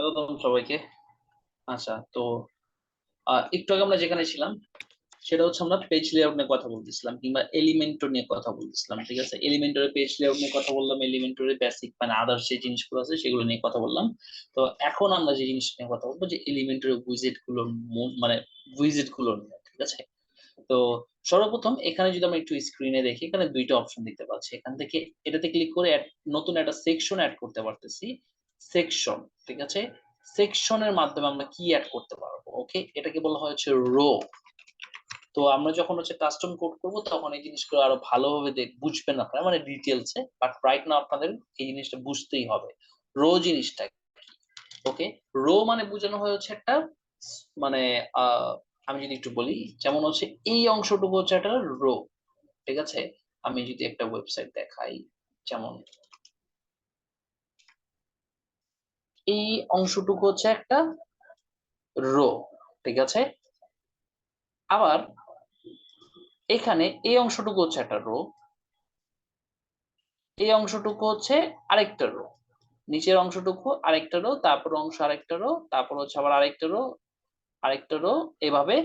স্বাগতম সবাইকে। আচ্ছা তো একটু আগে আমরা যেখানে ছিলাম, সেটা হচ্ছে আমরা পেজ লেআউট নিয়ে কথা বলতেছিলাম কিংবা এলিমেন্টর নিয়ে কথা বলতেছিলাম, ঠিক আছে? এলিমেন্টরের পেজ লেআউট নিয়ে কথা বললাম এলিমেন্টরের বেসিক মানে আদার্স যে জিনিসগুলো আছে সেগুলো নিয়ে কথা বললাম। তো এখন আমরা যে জিনিস নিয়ে কথা বলব যে এলিমেন্টরের উইজেটগুলোর মানে উইজেটগুলো নিয়ে, ঠিক আছে? তো সর্বপ্রথম এখানে যদি আমরা একটু স্ক্রিনে দেখি, এখানে দুইটা অপশন দেখতে পাচ্ছি। এখান থেকে এটাতে ক্লিক করে নতুন একটা সেকশন অ্যাড করতে পারতেছি। সেকশন ঠিক আছে? সেকশনের মাধ্যমে আমরা কি অ্যাড করতে পারব? ওকে এটাকে বলা হয়েছে রো তো আমরা যখন হচ্ছে কাস্টম কোড করব, তখন এই জিনিসগুলো আরও ভালোভাবে দেখ বুঝবেন আপনারা মানে ডিটেলসে বাট রাইট নাও আপনাদের এই জিনিসটা বুঝতেই হবে। রো জিনিসটা ওকে রো মানে বোঝানো হয়েছে একটা মানে আমি যদি একটু বলি, যেমন হচ্ছে এই অংশটুকু হচ্ছে একটা রো ঠিক আছে? আমি যদি একটা ওয়েবসাইট দেখাই, যেমন এই অংশটুকু হচ্ছে একটা রো, ঠিক আছে? আবার এখানে এই অংশটুকু হচ্ছে একটা রো, এই অংশটুকু হচ্ছে আরেকটা রো, নিচের অংশটুকু আরেকটা রো, তারপর অংশ আরেকটা রো, তারপর হচ্ছে আবার আরেকটা রো আরেকটা রো, এভাবে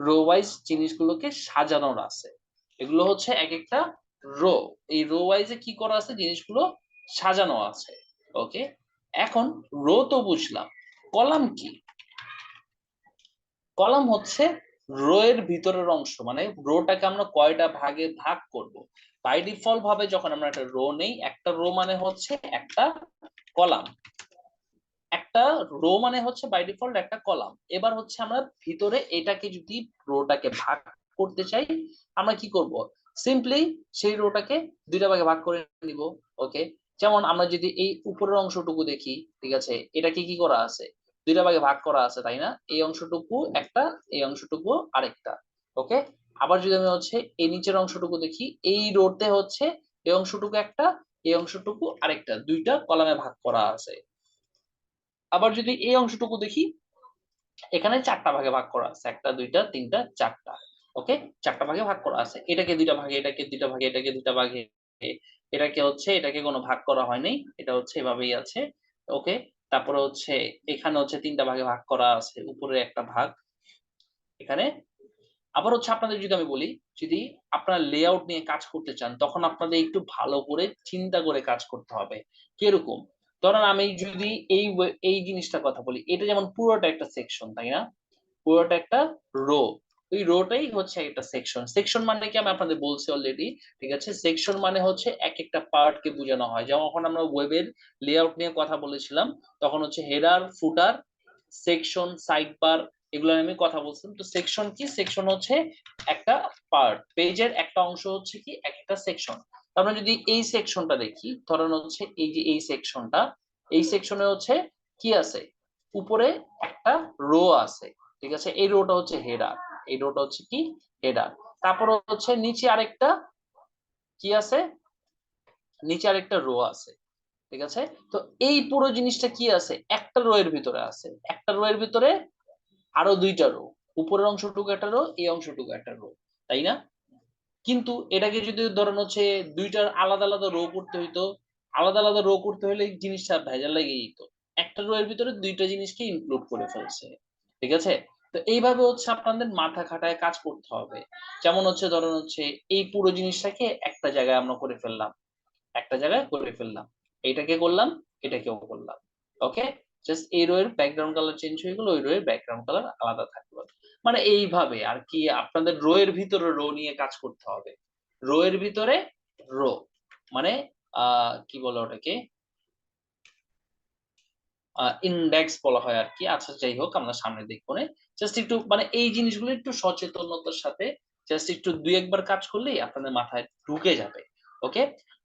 রো ওয়াইজ জিনিসগুলোকে সাজানোর আছে। এগুলো হচ্ছে এক একটা রো, এই রো ওয়াইজে কি করা আছে? জিনিসগুলো সাজানো আছে ওকে এখন রো তো বুঝলাম। কলাম কি? কলাম হচ্ছে রো এর ভিতরের অংশ মানে রোটাকে আমরা কয়টা ভাগে ভাগ করব? বাই ডিফল্ট ভাবে যখন আমরা একটা রো নেই, একটা রো মানে হচ্ছে একটা কলাম। একটা রো মানে হচ্ছে বাই ডিফল্ট একটা কলাম। এবার হচ্ছে আমরা ভিতরে এটাকে যদি রোটাকে ভাগ করতে চাই, আমরা কি করব? সিম্পলি সেই রোটাকে দুইটা ভাগে ভাগ করে নিব ওকে যেমন আমরা যদি এই উপরের অংশটুকু দেখি, ঠিক আছে, এটাকে কি করা আছে? দুইটা ভাগে ভাগ করা আছে, তাই না? এই অংশটুকু একটা, এই অংশটুকু আরেকটা, ওকে? আবার যদি আমি হচ্ছে এই নিচের অংশটুকু দেখি, এই রোতে হচ্ছে এই অংশটুকু একটা, এই অংশটুকু আরেকটা, দুইটা কলামে ভাগ করা আছে। আবার যদি এই অংশটুকু দেখি, এখানে চারটা ভাগে ভাগ করা আছে, একটা, দুইটা, তিনটা, চারটা, ওকে? চারটা ভাগে ভাগ করা আছে। এটাকে দুইটা ভাগে, এটাকে দুইটা ভাগে, এটাকে দুইটা ভাগে এটাকে হচ্ছে, এটাকে কোনো ভাগ করা হয়নি এটা হচ্ছে এভাবেই আছে। ওকে? তারপরে হচ্ছে, এখানে হচ্ছে তিনটা ভাগে ভাগ করা আছে উপরে একটা ভাগ। এখানে আবার হচ্ছে আপনাদের যদি আমি বলি, যদি আপনারা লেআউট নিয়ে কাজ করতে চান, তখন আপনাদের একটু ভালো করে চিন্তা করে কাজ করতে হবে। কীরকম? ধরেন আমি যদি এই এই জিনিসটা কথা বলি, এটা যেমন পুরোটা একটা সেকশন তাই না? পুরোটা একটা রো ওই রোটাই হচ্ছে একটা সেকশন সেকশন মানে কি আমি আপনাদের বলছি অলরেডি ঠিক আছে? সেকশন মানে হচ্ছে এক একটা পার্ট কে বোঝানো হয়। যখন আমরা ওয়েবের লেআউট নিয়ে কথা বলেছিলাম, তখন হচ্ছে header footer section side bar এগুলো আমি কথা বলছিলাম। তো সেকশন কি? সেকশন হচ্ছে একটা পার্ট পেজের একটা অংশ হচ্ছে কি? এক একটা সেকশন আমরা যদি এই সেকশনটা দেখি, ধরেন হচ্ছে এই যে এই সেকশনটা এই সেকশনে হচ্ছে কি আছে? উপরে একটা রো আছে, ঠিক আছে? এই রোটা হচ্ছে হেডার এই রোটা হচ্ছে কি? হেডার তারপর হচ্ছে নিচে আরেকটা কি আছে? নিচে আরেকটা রো আছে, ঠিক আছে? তো এই পুরো জিনিসটা কি আছে? একটা রো এর ভিতরে আছে। একটা রো এর ভিতরে আরও দুইটা রো উপরের অংশটুকু একটা রো এই অংশটুকু একটা রো তাই না? কিন্তু এটাকে যদি ধরেন হচ্ছে দুইটার আলাদা আলাদা রো করতে হইতো, আলাদা আলাদা রো করতে হলে জিনিসটা ভেজাল লেগে যেত। একটা রো এর ভিতরে দুইটা জিনিসকে ইনক্লুড করে ফেলছে, ঠিক আছে? তো এইভাবে হচ্ছে আপনাদের মাথা খাটায় কাজ করতে হবে। যেমন হচ্ছে ধরেন হচ্ছে এই পুরো জিনিসটাকে একটা জায়গায় আমরা করে ফেললাম, একটা জায়গায় করে ফেললাম। এটাকে করলাম, এটাকেও করলাম। ওকে জাস্ট এই রোয়ের ব্যাকগ্রাউন্ড কালার চেঞ্জ হয়ে গেল, ওই রোয়ের ব্যাকগ্রাউন্ড কালার আলাদা থাকল। মানে এইভাবে আর কি আপনাদের রো এর ভিতরে রো নিয়ে কাজ করতে হবে। রো এর ভিতরে রো মানে কি বলে ওটাকে? ইন্ডেক্স বলা হয় আর কি আচ্ছা যাই হোক, আমরা সামনে দেখব না জাস্ট একটু মানে এই জিনিসগুলো একটু সচেতনতার সাথে জাস্ট একটু দুই একবার কাজ করলেই আপনাদের মাথায় ঢুকে যাবে ওকে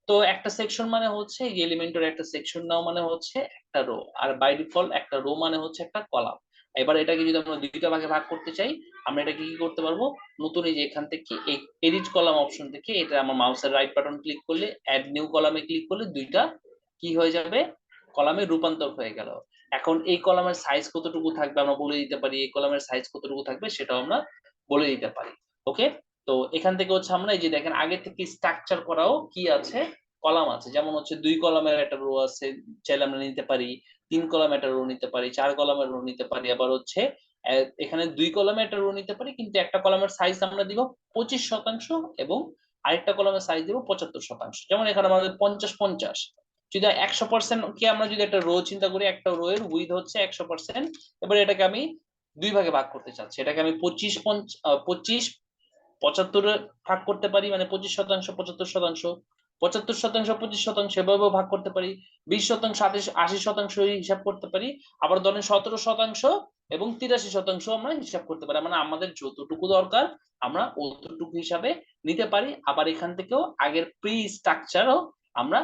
তো একটা সেকশন মানে হচ্ছে এলিমেন্টের একটা সেকশন নাও মানে হচ্ছে একটা রো আর বাই ডিফল্ট একটা রো মানে হচ্ছে একটা কলাম এবার এটাকে যদি আমরা দুইটা ভাগে ভাগ করতে চাই, আমরা এটাকে কি করতে পারব? নতুন এই যে এখান থেকে এই এডিট কলাম অপশন থেকে এটা আমার মাউসের রাইট বাটন ক্লিক করলে অ্যাড নিউ কলামে ক্লিক করলে দুইটা কি হয়ে যাবে? কলামে রূপান্তর হয়ে গেল। এখন এই কলামের সাইজ কতটুকু থাকবে আমরা বলে দিতে পারি, এই কলামের সাইজ কতটুকু থাকবে সেটাও আমরা বলে দিতে পারি। ওকে তো এখান থেকে হচ্ছে আমরা এই যে দেখেন, আগে থেকে স্ট্রাকচার করাও কি আছে? কলাম আছে। যেমন হচ্ছে দুই কলামের একটা রো আছে, চাইলে আমরা নিতে পারি। তিন কলাম একটা রো নিতে পারি, চার কলামের রো নিতে পারি। আবার হচ্ছে এখানে দুই কলামে একটা রো নিতে পারি, কিন্তু একটা কলামের সাইজ আমরা দিব পঁচিশ শতাংশ এবং আরেকটা কলামের সাইজ দিব পঁচাত্তর শতাংশ। যেমন এখানে আমাদের পঞ্চাশ পঞ্চাশ। যদি একশো পার্সেন্ট কি আমরা যদি একটা রো চিন্তা করি, একটা রো এর উইথ হচ্ছে একশো পার্সেন্ট এবার এটাকে আমি দুই ভাগে ভাগ করতে চাচ্ছি। এটাকে আমি পঁচিশ পঞ্চ- পঁচিশ পঁচাত্তরে ভাগ করতে পারি মানে পঁচিশ শতাংশ, পঁচাত্তর শতাংশ। পঁচাত্তর শতাংশ, পঁচিশ শতাংশ এভাবেও ভাগ করতে পারি। বিশ শতাংশ, আশি শতাংশ হিসাব করতে পারি। আবার ধরেন সতেরো শতাংশ এবং তিরাশি শতাংশ আমরা হিসাব করতে পারি। মানে আমাদের যতটুকু দরকার, আমরা অতটুকু হিসাবে নিতে পারি। আবার এখান থেকেও আগের প্রি স্ট্রাকচারও আমরা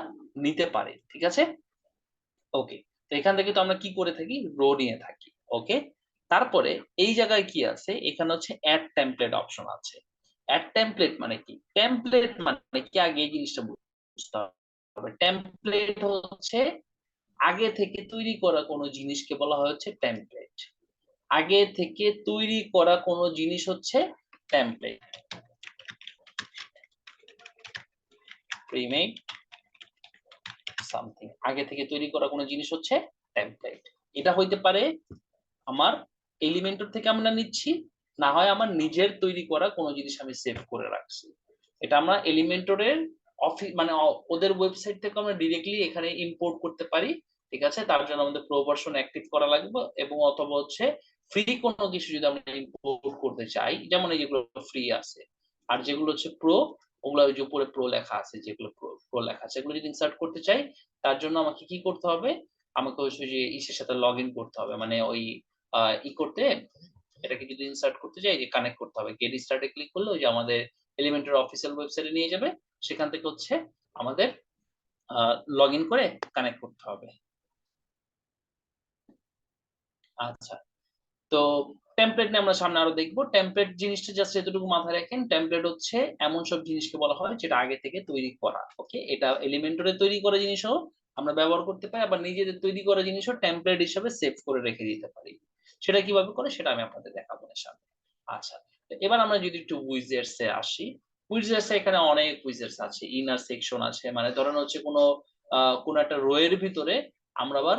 নিতে পারি, ঠিক আছে? ওকে তো এখান থেকে তো আমরা কি করে থাকি? রো নিয়ে থাকি ওকে তারপরে এই জায়গায় কি আছে? এখানে হচ্ছে অ্যাড টেমপ্লেট অপশন আছে। অ্যাড টেমপ্লেট মানে কি? টেমপ্লেট মানে কি? আগে এই জিনিসটা বুঝতে হবে। টেমপ্লেট হচ্ছে আগে থেকে তৈরি করা কোনো জিনিসকে বলা হয় হচ্ছে টেমপ্লেট আগে থেকে তৈরি করা কোনো জিনিস হচ্ছে টেমপ্লেট প্রিমেড সামথিং আগে থেকে তৈরি করা কোনো জিনিস হচ্ছে টেমপ্লেট এটা হইতে পারে আমার এলিমেন্টর থেকে আমরা নিচ্ছি, না হয় আমার নিজের তৈরি করা কোনো জিনিস আমি সেভ করে রাখছি। এটা আমরা এলিমেন্টরের অফিস মানে ওদের ওয়েবসাইট থেকে আমরা ডিরেক্টলি এখানে ইম্পোর্ট করতে পারি, ঠিক আছে? তার জন্য আমাদের প্রো ভার্সন অ্যাক্টিভ করা লাগবে এবং অথবা হচ্ছে ফ্রি কোনো কিছু যদি আমরা ইম্পোর্ট করতে চাই, যেমন এই যেগুলো ফ্রি আছে। আর যেগুলো হচ্ছে প্রো ওগুলো ওই যে উপরে প্রো লেখা আছে, যেগুলো প্রো লেখা আছে, এগুলো যদি ইনসার্ট করতে চাই, তার জন্য আমাকে কি করতে হবে? আমাকে ওই যে ইসের সাথে লগ ইন করতে হবে। মানে ওই ই করতে এটাকে যদি ইনসার্ট করতে চাই, যে কানেক্ট করতে হবে। গেট স্টার্টে ক্লিক করলে ওই যে আমাদের এলিমেন্টের অফিসিয়াল ওয়েবসাইটে নিয়ে যাবে। সেখান থেকে হচ্ছে আমাদের লগ ইন করে কানেক্ট করতে হবে। আচ্ছা। তো টেমপ্লেট নিয়ে আমরা সামনে আরও দেখব। টেমপ্লেট জিনিসটা জাস্ট এতটুকু মাথায় রাখেন টেমপ্লেট হচ্ছে এমন সব জিনিসকে বলা হয় যেটা আগে থেকে তৈরি করা ওকে এটা এলিমেন্টরে তৈরি করা জিনিসও আমরা ব্যবহার করতে পারি, আবার নিজেদের তৈরি করা জিনিসও টেমপ্লেট হিসেবে সেভ করে রেখে দিতে পারি। সেটা কীভাবে করে সেটা আমি আপনাদের দেখাবো এর সামনে। আচ্ছা এবার আমরা যদি একটু উইজেটস এ আসি। উইজেটস এখানে অনেক উইজেটস আছে ইনার সেকশন আছে মানে ধরেন হচ্ছে কোনো কোনো একটা রো এর ভিতরে আমরা আবার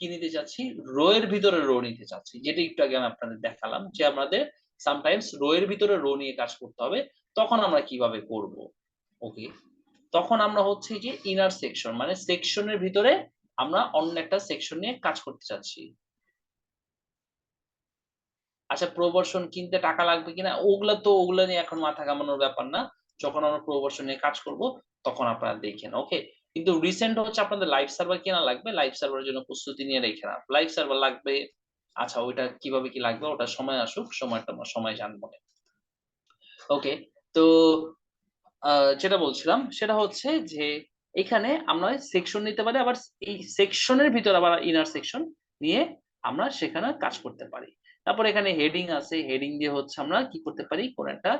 কি নিতে চাচ্ছি? রো এর ভিতরে রো নিতে চাচ্ছি। যেটা একটু আগে আমি আপনাদের দেখালাম যে আমাদের সামটাইমস রো এর ভিতরে রো নিয়ে কাজ করতে হবে, তখন আমরা কীভাবে করব? ওকে তখন আমরা হচ্ছে যে ইনার সেকশন মানে সেকশনের ভিতরে আমরা অন্য একটা সেকশন নিয়ে কাজ করতে চাচ্ছি। আচ্ছা প্রবর্শন কিনতে টাকা লাগবে কিনা? ওগুলা তো, ওগুলা নিয়ে এখন মাথা কামানোর ব্যাপার না। যখন আমরা প্রবর্শন নিয়ে কাজ করব, তখন আপনারা দেখেন ওকে কিন্তু রিসেন্ট হচ্ছে আপনাদের লাইভ সার্ভার কেনা লাগবে লাইভ সার্ভারের জন্য প্রস্তুতি নিয়ে রেখে না লাইভ সার্ভার লাগবে আচ্ছা ওইটা কীভাবে কি লাগবে, ওটা সময় আসুক সময়টা সময় জানব ওকে তো যেটা বলছিলাম, সেটা হচ্ছে যে এখানে আমরা সেকশন নিতে পারি, আবার এই সেকশনের ভিতর আবার ইনার সেকশন নিয়ে আমরা সেখানে কাজ করতে পারি। তারপর এখানে হেডিং আছে হেডিং দিয়ে হচ্ছে আমরা কি করতে পারি, কোন একটা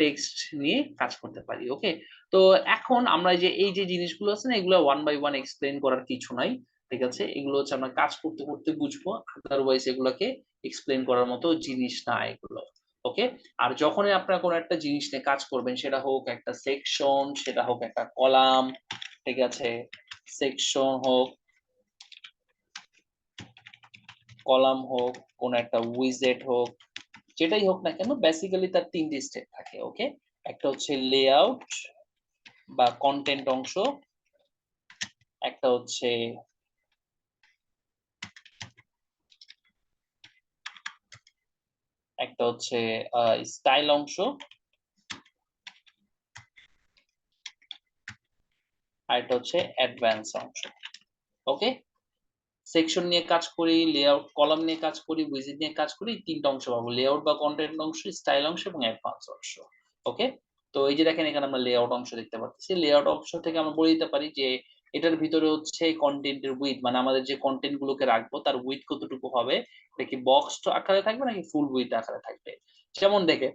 টেক্সট নিয়ে কাজ করতে পারি ওকে তো এখন আমরা যে এই যে জিনিসগুলো আছে না, এগুলো ওয়ান বাই ওয়ান এক্সপ্লেন করার কিছু নাই, ঠিক আছে? এগুলো হচ্ছে আমরা কাজ করতে করতে বুঝব আদারওয়াইজ এগুলোকে এক্সপ্লেন করার মতো জিনিস না এগুলো ওকে আর যখনই আপনারা কোনো একটা জিনিস নিয়ে কাজ করবেন, সেটা হোক একটা সেকশন সেটা হোক একটা কলাম, ঠিক আছে? সেকশন হোক, কলাম হোক, কোন একটা উইজেট হোক যেটাই হোক না কেন বেসিক্যালি তার তিনটি স্টেপ থাকে ওকে একটা হচ্ছে লেআউট বা কন্টেন্ট অংশ, একটা হচ্ছে একটা হচ্ছে স্টাইল অংশ, আর একটা হচ্ছে অ্যাডভান্স অংশ ওকে সেকশন নিয়ে কাজ করি লেআউট কলাম নিয়ে কাজ করি উইজিট নিয়ে কাজ করি তিনটা অংশ পাবো। লেআউট বা কন্টেন্ট অংশ স্টাইল অংশ এবং অ্যাডভান্স অংশ। ওকে তো এই যে দেখেন, এখানে আমরা লেআউট অংশ দেখতে পাচ্ছি। লেআউট অংশ থেকে আমরা বলে দিতে পারি যে, এটার ভিতরে হচ্ছে কন্টেন্টের উইথ মানে আমাদের যে কন্টেন্ট গুলোকে রাখব, তার উইথ কতটুকু হবে? এটা কি বক্স আকারে থাকবে নাকি ফুল উইথ আকারে থাকবে? যেমন দেখে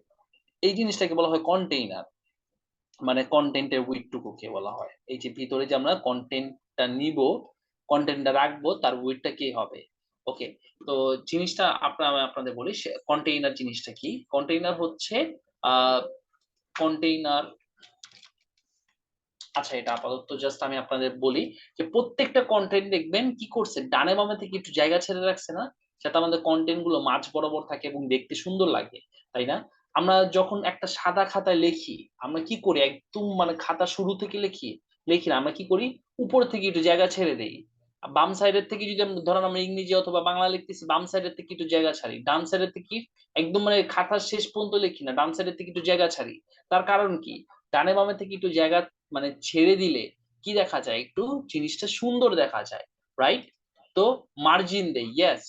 এই জিনিসটাকে বলা হয় কন্টেইনার মানে কন্টেন্টের উইথটুকুকে বলা হয়। এই যে ভিতরে যে আমরা কন্টেন্টটা নিব কন্টেন্টটা রাখব, তার উইথটা কি হবে? ওকে তো জিনিসটা আপনার আপনাদের বলি কন্টেইনার জিনিসটা কি? কন্টেইনার হচ্ছে কন্টেইনার আচ্ছা এটা আপাতত জাস্ট আমি আপনাদের বলি যে প্রত্যেকটা কন্টেন্ট দেখবেন কি করছে? ডানে বামে থেকে একটু জায়গা ছেড়ে রাখছে না? যাতে আমাদের কন্টেন্টগুলো মাঝ বরাবর থাকে এবং দেখতে সুন্দর লাগে, তাই না? আমরা যখন একটা সাদা খাতায় লিখি, আমরা কি করি? একদম মানে খাতা শুরু থেকে লিখি লিখি না, আমরা কি করি? উপর থেকে একটু জায়গা ছেড়ে দেই। বাম সাইডের থেকে যদি ধরেন আমরা ইংরেজি অথবা বাংলা লিখতেছি, বাম সাইডের থেকে একটু জায়গা ছাড়ি। ডান সাইডের থেকে একদম মানে খাতার শেষ পর্যন্ত লিখি না, ডান সাইডের থেকে একটু জায়গা ছাড়ি। তার কারণ কি? ডানে বামে থেকে একটু জায়গা মানে ছেড়ে দিলে কি দেখা যায়? একটু জিনিসটা সুন্দর দেখা যায় রাইট তো মার্জিন দেই ইয়েস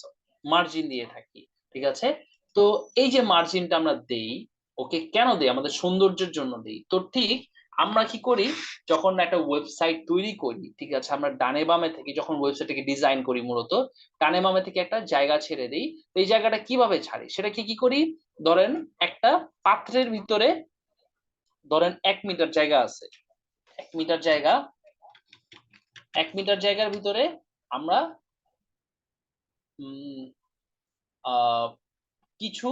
মার্জিন দিয়ে থাকি, ঠিক আছে? তো এই যে মার্জিনটা আমরা দেই, ওকে কেন দেই? আমাদের সৌন্দর্যের জন্য দেই। তো ঠিক আমরা কি করি? যখন একটা ওয়েবসাইট তৈরি করি, ঠিক আছে, আমরা ডানে বামে থেকে যখন ওয়েবসাইটটাকে ডিজাইন করি মূলত, ডানে বামে থেকে একটা জায়গা ছেড়ে দিই, তো এই জায়গাটা কীভাবে ছাড়ি? সেটাকে কি করি? ধরেন একটা পাত্রের ভিতরে, ধরেন এক মিটার জায়গা আছে, এক মিটার জায়গা, এক মিটার জায়গার ভিতরে আমরা কিছু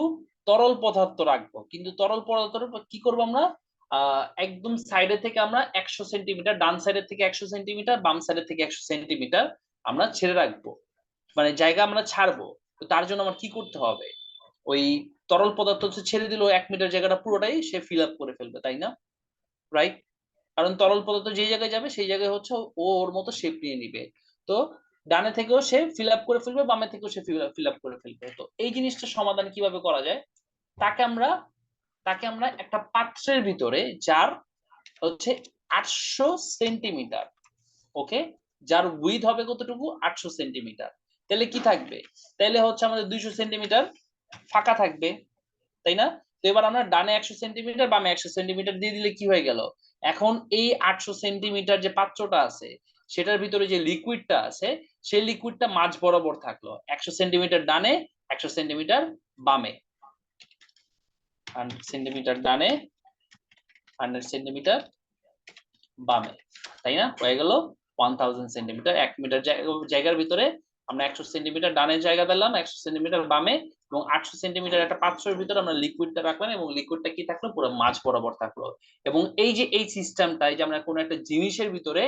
তরল পদার্থ রাখব। কিন্তু তরল পদার্থ কি করব আমরা? একদম সাইডে থেকে আমরা একশো সেন্টিমিটার ডান সাইডের থেকে একশো সেন্টিমিটার বাম সাইডের থেকে একশো সেন্টিমিটার আমরা ছেড়ে রাখব। মানে জায়গা আমরা ছাড়বো। তো তার জন্য আমার কি করতে হবে? ওই তরল পদার্থ হচ্ছে ছেড়ে দিল এক মিটার জায়গাটা পুরোটাই সে ফিল আপ করে ফেলবে, তাই না? রাইট কারণ তরল পদার্থ যেই জায়গায় যাবে, সেই জায়গায় হচ্ছে ও ওর মতো শেপ নিয়ে নিবে। তো ডানে থেকেও সে ফিল আপ করে ফেলবে, বামে থেকেও সে ফিল আপ করে ফেলবে। তো এই জিনিসটা সমাধান কীভাবে করা যায়? তাকে আমরা তাকে আমরা একটা পাত্রের ভিতরে, যার হচ্ছে আটশো সেন্টিমিটার, ওকে? যার উইথ হবে কতটুকু? আটশো সেন্টিমিটার। তাহলে কি থাকবে? তাহলে হচ্ছে আমাদের দুইশো সেন্টিমিটার ফাঁকা থাকবে, তাই না? তো এবার আমরা ডানে একশো সেন্টিমিটার, বামে একশো সেন্টিমিটার দিয়ে দিলে কি হয়ে গেল? এখন এই আটশো সেন্টিমিটার যে পাত্রটা আছে, সেটার ভিতরে যে লিকুইডটা আছে, সেই লিকুইডটা মাঝ বরাবর থাকল। একশো সেন্টিমিটার ডানে, একশো সেন্টিমিটার বামে। হান্ড্রেড সেন্টিমিটার ডানে, হান্ড্রেড সেন্টিমিটার বামে, তাই না? হয়ে গেল ওয়ান থাউজেন্ড সেন্টিমিটার। এক মিটার জায়গার ভিতরে আমরা একশো সেন্টিমিটার ডানের জায়গা দিলাম একশো সেন্টিমিটার বামে এবং আটশো সেন্টিমিটার একটা পাত্রের ভিতরে আমরা লিকুইডটা রাখলাম এবং লিকুইডটা কি থাকল? পুরো মাছ বরাবর থাকল। এবং এই যে এই সিস্টেমটা যে আমরা কোনো একটা জিনিসের ভিতরে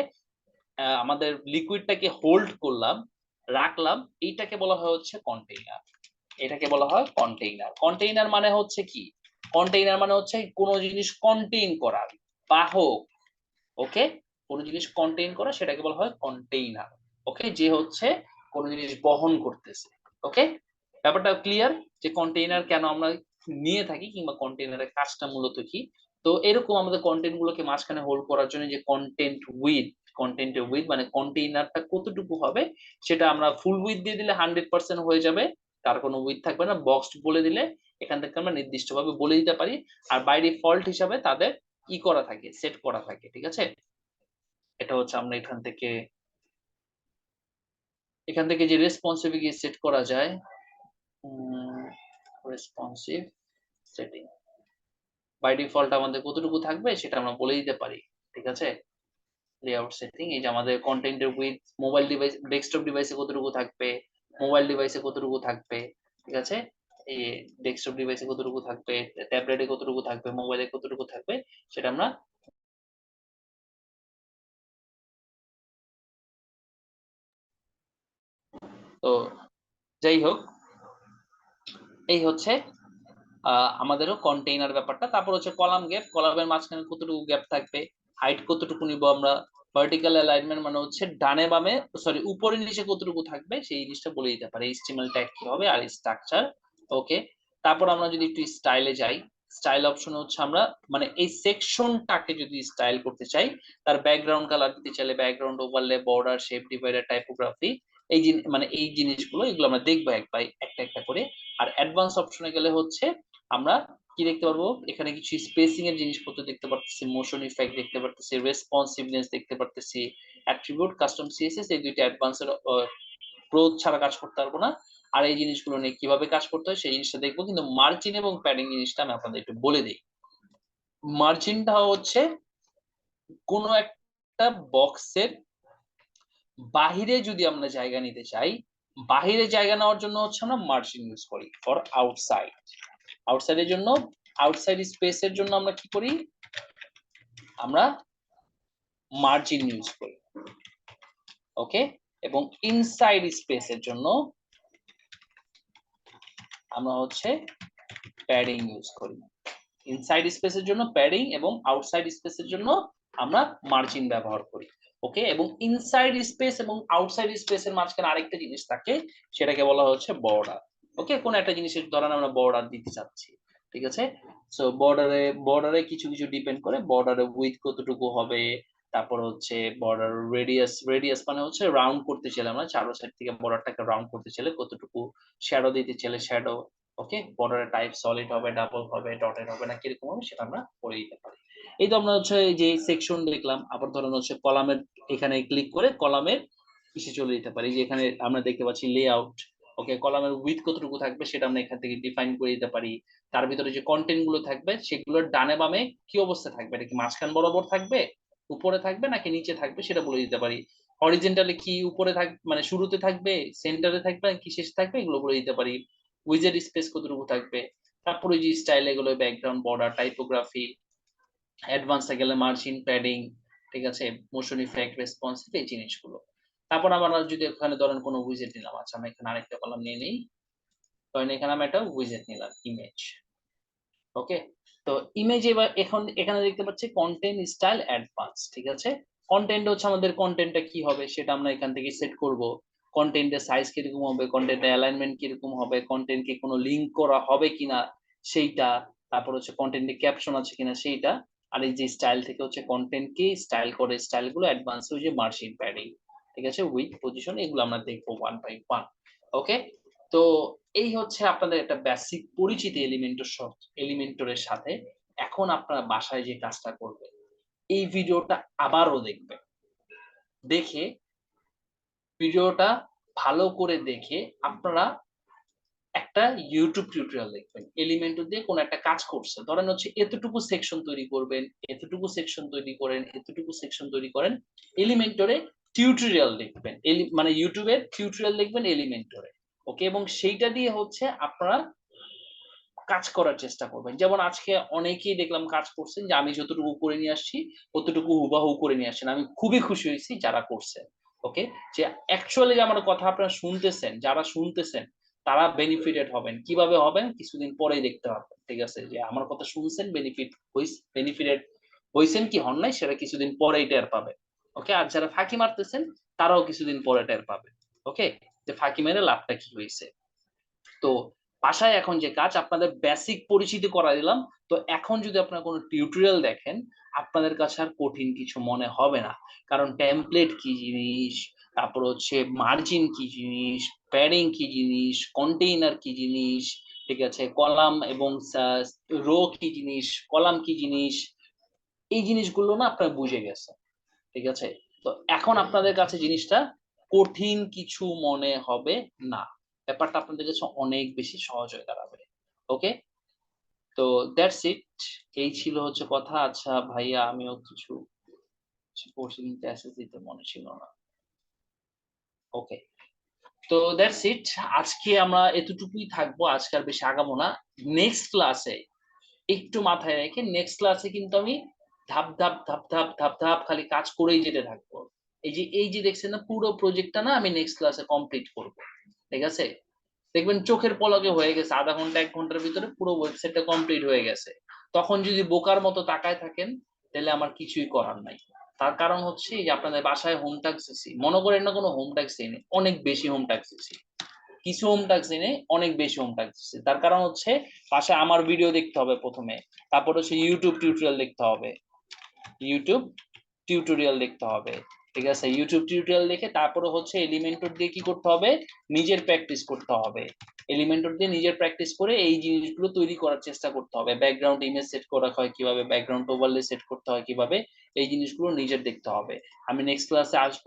আমাদের লিকুইডটাকে হোল্ড করলাম, রাখলাম, এইটাকে বলা হয় হচ্ছে কন্টেইনার এটাকে বলা হয় কন্টেইনার কন্টেইনার মানে হচ্ছে কি? কন্টেইনার মানে হচ্ছে কোনো জিনিস কন্টেইন করা, বাহক ওকে কোনো জিনিস কন্টেইন করা, সেটাকে বলা হয় কন্টেইনার ওকে যে হচ্ছে কোনো জিনিস বহন করতেছে ওকে ব্যাপারটা ক্লিয়ার যে কন্টেইনার কেন আমরা নিয়ে থাকি কিংবা কন্টেইনারের কাজটা মূলত কি? তো এরকম আমাদের কন্টেন্ট গুলোকে মাঝখানে হোল্ড করার জন্য যে কন্টেন্ট উইথ কন্টেন্ট উইথ মানে কন্টেইনারটা কতটুকু হবে, সেটা আমরা ফুল উইথ দিয়ে দিলে হান্ড্রেড পার্সেন্ট হয়ে যাবে, তার কোনো উইথ থাকবে না বক্স বলে দিলে এখান থেকে আমরা নির্দিষ্টভাবে বলে দিতে পারি। আর বাই ডিফল্ট হিসাবে তাদের ই করা থাকে সেট করা থাকে, ঠিক আছে? এটা হচ্ছে আমরা এখান থেকে এখান থেকে যে রেসপন্সিভিটি সেট করা যায় রেসপন্সিভ সেটিং বাই ডিফল্ট আমাদের কতটুকু থাকবে সেটা আমরা বলে দিতে পারি, ঠিক আছে? লেআউট সেটিং এই যে আমাদের কন্টেন্টের উইথ মোবাইল ডিভাইস ডেস্কটপ ডিভাইসে কতটুকু থাকবে মোবাইল ডিভাইসে কতটুকু থাকবে, ঠিক আছে? ডেস্কটপ ডিভাইসে কতটুকু থাকবে ট্যাবলেটে কতটুকু থাকবে মোবাইলে কতটুকু থাকবে, সেটা আমরা তো যাই হোক, এই হচ্ছে আমাদেরও কন্টেইনার ব্যাপারটা। তারপর হচ্ছে কলাম গ্যাপ কলামের মাঝখানে কতটুকু গ্যাপ থাকবে হাইট কতটুকু নিব আমরা ভার্টিক্যাল অ্যালাইনমেন্ট মানে হচ্ছে ডানে বামে সরি উপরে নিচে কতটুকু থাকবে, সেই জিনিসটা বলে দিতে পারে। এইচটিএমএল ট্যাগ কি হবে আর স্ট্রাকচার ওকে তারপর আমরা যদি একটু স্টাইলে যাই স্টাইল অপশন হচ্ছে আমরা মানে এই সেকশনটাকে যদি স্টাইল করতে চাই, তার ব্যাকগ্রাউন্ড কালার দিতে চাইলে background overlay border shape divider typography এই মানে এই জিনিসগুলো, এগুলো আমরা দেখব এক বাই একটা একটা করে। আর অ্যাডভান্স অপশনে গেলে হচ্ছে আমরা কি দেখতে পারব? এখানে কিছু স্পেসিং এর জিনিসপত্র দেখতে পারতেছি মোশন ইফেক্ট দেখতে পারতেছি রেসপন্সিভনেস দেখতে পারতেছি অ্যাট্রিবিউট কাস্টম সিএসএস এই দুইটা অ্যাডভান্সের প্রোধ ছাড়া কাজ করতে পারব না। আর এই জিনিসগুলো নিয়ে কীভাবে কাজ করতে হয় সেই জিনিসটা দেখব। কিন্তু মার্জিন এবং প্যাডিং জিনিসটা আমি আপনাদের একটু বলে দিই। মার্জিনটা হচ্ছে কোনো একটা বক্সের বাহিরে যদি আমরা জায়গা নিতে চাই, বাহিরে জায়গা নেওয়ার জন্য হচ্ছে আমরা মার্জিন ইউজ করি ফর আউটসাইড আউটসাইডের জন্য আউটসাইড স্পেসের জন্য আমরা কি করি? আমরা মার্জিন ইউজ করি। ওকে এবং ইনসাইড স্পেসের জন্য আমরা হচ্ছে প্যাডিং ইউজ করি। ইনসাইড স্পেসের জন্য প্যাডিং এবং আউটসাইড স্পেসের জন্য আমরা মার্জিন ব্যবহার করি। ওকে এবং ইনসাইড স্পেস এবং আউটসাইড স্পেসের মাঝখানে আরেকটা জিনিস থাকে, সেটাকে বলা হচ্ছে বর্ডার ওকে কোন একটা জিনিসের ধরেন আমরা বর্ডার দিতে চাচ্ছি, ঠিক আছে? সো বর্ডারে বর্ডারে কিছু কিছু ডিপেন্ড করে বর্ডারে উইথ কতটুকু হবে তারপর হচ্ছে বর্ডার রেডিয়াস রেডিয়াস মানে হচ্ছে রাউন্ড করতে চাইলে আমরা চারো সাইড থেকে বর্ডারটাকে রাউন্ড করতে চাইলে কতটুকু শ্যাডো দিতে চাইলে শ্যাডো ওকে বর্ডারের টাইপ সলিড হবে ডাবল হবে ডটেড হবে না, কীরকম হবে সেটা আমরা করে দিতে পারি। এই তো আমরা হচ্ছে যে সেকশন দেখলাম, আবার ধরেন হচ্ছে কলামের এখানে ক্লিক করে কলামের কিসে চলে যেতে পারি। যে এখানে আমরা দেখতে পাচ্ছি লেআউট ওকে কলামের উইথ কতটুকু থাকবে সেটা আমরা এখান থেকে ডিফাইন করে দিতে পারি। তার ভিতরে যে কন্টেন্টগুলো থাকবে, সেগুলোর ডানে বামে কি অবস্থা থাকবে? এটা কি মাঝখান বরাবর থাকবে? উপরে থাকবে নাকি নিচে থাকবে সেটা বলে দিতে পারি। অরিজেন্টালি কি উপরে থাকবে মানে শুরুতে থাকবে সেন্টারে থাকবে কি শেষে থাকবে এগুলো বলে দিতে পারি। উইজের স্পেস কতটুকু থাকবে? তারপরে যে স্টাইল এগুলো ব্যাকগ্রাউন্ড বর্ডার টাইপোগ্রাফি অ্যাডভান্সে গেলে মার্জিন প্যাডিং ঠিক আছে মোশন ইফেক্ট রেসপন্সিভ এই জিনিসগুলো। তারপর আমরা যদি এখানে ধরেন কোনো উইজেট নিলাম আচ্ছা আমি এখানে আরেকটা কলাম নিয়ে নিই। ধরেন এখানে আমি একটা উইজেট নিলাম ইমেজ ওকে তো ইমেজ এবার এখন, এখানে দেখতে পাচ্ছি কন্টেন্ট স্টাইল অ্যাডভান্স ঠিক আছে? কন্টেন্ট হচ্ছে আমাদের কন্টেন্টটা কি হবে সেটা আমরা এখান থেকে সেট করব। কন্টেন্টের সাইজ কীরকম হবে? কন্টেন্টের অ্যালাইনমেন্ট কীরকম হবে? কন্টেন্টকে কোনো লিঙ্ক করা হবে কিনা? সেইটা। তারপর হচ্ছে কন্টেন্টে ক্যাপশন আছে কিনা? সেইটা। আর এই যে স্টাইল থেকে হচ্ছে কন্টেন্টকে স্টাইল করে স্টাইলগুলো অ্যাডভান্স হয়ে যে মার্জিন প্যাডিং ঠিক আছে? উইথ পজিশন এগুলো আমরা দেখব ওয়ান বাই ওয়ান ওকে তো এই হচ্ছে আপনাদের একটা বেসিক পরিচিতি এলিমেন্টর এলিমেন্টরের সাথে এখন আপনারা বাসায় যে কাজটা করবেন, এই ভিডিওটা আবারও দেখবেন। দেখে ভিডিওটা ভালো করে দেখে আপনারা একটা ইউটিউব টিউটোরিয়াল দেখবেন। এলিমেন্টর দিয়ে কোন একটা কাজ করছে। ধরেন হচ্ছে এতটুকু সেকশন তৈরি করবেন, এতটুকু সেকশন তৈরি করেন, এতটুকু সেকশন তৈরি করেন এলিমেন্টরে টিউটোরিয়াল দেখবেন। মানে ইউটিউবের টিউটোরিয়াল দেখবেন এলিমেন্টরে ওকে? এবং সেইটা দিয়ে হচ্ছে আপনারা কাজ করার চেষ্টা করবেন। যেমন আজকে অনেকেই দেখলাম কাজ করছেন যে, আমি যতটুকু করে নিয়ে আসছি, ততটুকু হুবাহু করে নিয়ে আসছেন। আমি খুবই খুশি হয়েছি যারা করছেন, ওকে? যে অ্যাকচুয়ালি যে আমার কথা আপনারা শুনতেছেন, যারা শুনতেছেন, তারা বেনিফিটেড হবেন। কীভাবে হবেন? কিছুদিন পরেই দেখতে পাবেন ঠিক আছে? যে আমার কথা শুনছেন বেনিফিট বেনিফিটেড হয়েছেন কি হন নাই, সেটা কিছুদিন পরেই টের পাবে ওকে? আর যারা ফাঁকি মারতেছেন, তারাও কিছুদিন পরে টের পাবে ওকে? যে ফাঁকি মেরে লাভটা কি হয়েছে? তো বাসায় এখন যে কাজ, আপনাদের বেসিক পরিচিতি করা দিলাম। তো এখন যদি আপনারা কোনো টিউটোরিয়াল দেখেন, আপনাদের কাছে আর কঠিন কিছু মনে হবে না। কারণ টেমপ্লেট কি জিনিস? তারপর হচ্ছে মার্জিন কি জিনিস? প্যারিং কি জিনিস? কন্টেইনার কি জিনিস? ঠিক আছে? কলাম এবং রো কি জিনিস? কলাম কি জিনিস? এই জিনিসগুলো না আপনারা বুঝে গেছে ঠিক আছে? তো এখন আপনাদের কাছে জিনিসটা কঠিন কিছু মনে হবে না। ব্যাপারটা আপনাদের কাছে অনেক বেশি সহজ হয়ে দাঁড়াবে। ওকে তো দ্যাটস ইট এই ছিল হচ্ছে কথা। আচ্ছা ভাইয়া, আমিও কিছু কোচিং ক্লাসেস দিতে মনে ছিল না। ওকে তো দ্যাটস ইট আজকে আমরা এতটুকুই থাকব। আজকে আর বেশি আগাবো না। নেক্সট ক্লাসে একটু মাথায় রেখে নেক্সট ক্লাসে কিন্তু আমি ধাপ ধাপ ধাপ ধাপ ধাপ ধাপ খালি কাজ করেই যেতে থাকব। এই যে এই যে দেখছেন না, পুরো প্রজেক্টটা না আমি নেক্সট ক্লাসে কমপ্লিট করব, ঠিক আছে? দেখবেন চোখের পলকে হয়ে গেছে, আধা ঘণ্টা, এক ঘণ্টার ভিতরে পুরো ওয়েবসাইটটা কমপ্লিট হয়ে গেছে। তখন যদি বোকার মতো তাকায় থাকেন, তাহলে আমার কিছুই করার নাই। তার কারণ হচ্ছে যে আপনাদের বাসায় হোম ট্যাক্স দিছি, মনে করেন না কোনো হোম ট্যাক্স এনে অনেক বেশি হোম ট্যাক্স দিছি। কিছু হোম ট্যাক্স এনে অনেক বেশি হোম ট্যাক্স দিচ্ছি তার কারণ হচ্ছে পাশে আমার ভিডিও দেখতে হবে প্রথমে, তারপর হচ্ছে ইউটিউব টিউটোরিয়াল দেখতে হবে। ইউটিউব টিউটোরিয়াল দেখতে হবে। ঠিক আছে? ইউটিউব টিউটোরিয়াল দেখে তারপরে হচ্ছে এলিমেন্টর দিয়ে কি করতে হবে? নিজের প্র্যাকটিস করতে হবে। এলিমেন্টর দিয়ে নিজের প্র্যাকটিস করে এই জিনিসগুলো তৈরি করার চেষ্টা করতে হবে। ব্যাকগ্রাউন্ড ইমেজ সেট করা হয় কীভাবে? ব্যাকগ্রাউন্ড ওভারলে সেট করতে হয় কীভাবে? এই জিনিসগুলো নিজের দেখতে হবে। আমি নেক্সট ক্লাসে আসব।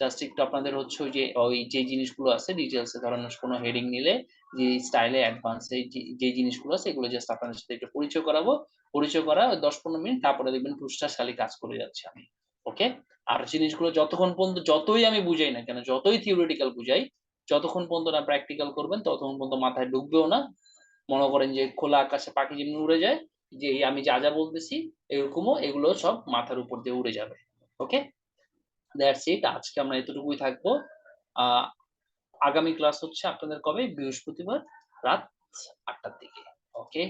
জাস্ট একটু আপনাদের হচ্ছে ওই যে ওই যে জিনিসগুলো আছে ডিটেলসে ধরেন কোনো হেডিং নিলে, যে স্টাইলে অ্যাডভান্স যে জিনিসগুলো আছে, এগুলো জাস্ট আপনাদের সাথে একটু পরিচয় করাবো। পরিচয় করা দশ পনেরো মিনিট, তারপরে দেখবেন টুসটা খালি কাজ করে যাচ্ছে আমি। ওকে আর জিনিসগুলো যতক্ষণ পর্যন্ত, যতই আমি বুঝাই না কেন, যতই থিওরিটিক্যাল বুঝাই, যতক্ষণ পর্যন্ত না প্র্যাকটিক্যাল করবেন, ততক্ষণ পর্যন্ত মাথায় ঢুকবেও না। মনে করেন যে খোলা আকাশে পাখি যেমনি উড়ে যায়, যে আমি যা যা বলতেছি, এরকমও এগুলো সব মাথার উপর দিয়ে উড়ে যাবে। ওকে দ্যাটস ইট আজকে আমরা এতটুকুই থাকব। আগামী ক্লাস হচ্ছে আপনাদের কবে? বৃহস্পতিবার রাত আটটার দিকে। ওকে